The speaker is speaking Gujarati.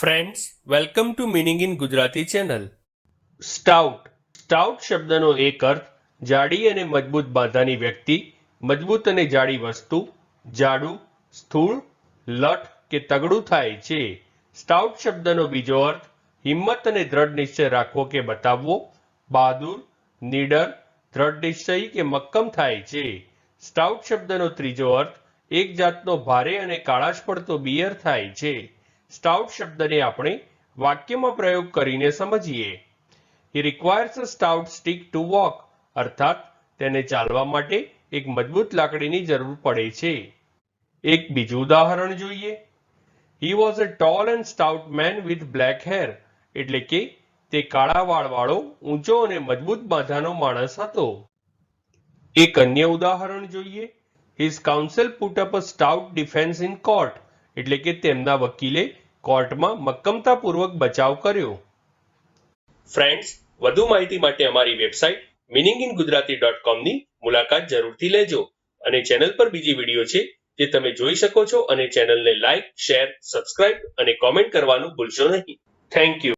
Friends welcome to meaning in Gujarati channel stout stout શબ્દનો એક અર્થ, જાડી અને મજબૂત બાંધાની વ્યક્તિ, મજબૂત અને જાડી વસ્તુ, જાડું, સ્થૂળ, લઠ કે તગડું થાય છે. સ્ટાઉટ શબ્દનો બીજો અર્થ, હિંમત અને દ્રઢ નિશ્ચય રાખવો કે બતાવવો, બહાદુર, નીડર, દ્રઢ નિશ્ચયી કે મક્કમ થાય છે. સ્ટાઉટ શબ્દનો ત્રીજો અર્થ, એક જાતનો ભારે અને કાળાશ પડતો બિયર થાય છે. સ્ટાઉટ શબ્દને આપણે વાક્યમાં પ્રયોગ કરીને સમજીએ. He requires a stout stick to walk અર્થાત તેને ચાલવા માટે એક મજબૂત લાકડીની જરૂર પડે છે. એક બીજું ઉદાહરણ જોઈએ. He was a tall and stout man with black hair એટલે કે તે કાળા વાળવાળો, ઊંચો અને મજબૂત બાંધાનો માણસ હતો. એક અન્ય ઉદાહરણ જોઈએ. His council put up a stout defence in court એટલે કે તેમના વકીલે કોર્ટમાં મક્કમતાપૂર્વક બચાવ કર્યો. ફ્રેન્ડ્સ, વધુ માહિતી માટે અમારી website meaning in Gujarati dot કોમની મુલાકાત જરૂરથી લેજો અને ચેનલ પર બીજી વીડિયો છે જે તમે જોઈ શકો છો અને ચેનલને લાઇક, શેર, સબસ્ક્રાઇબ અને કોમેન્ટ કરવાનું ભૂલશો નહીં. Thank you.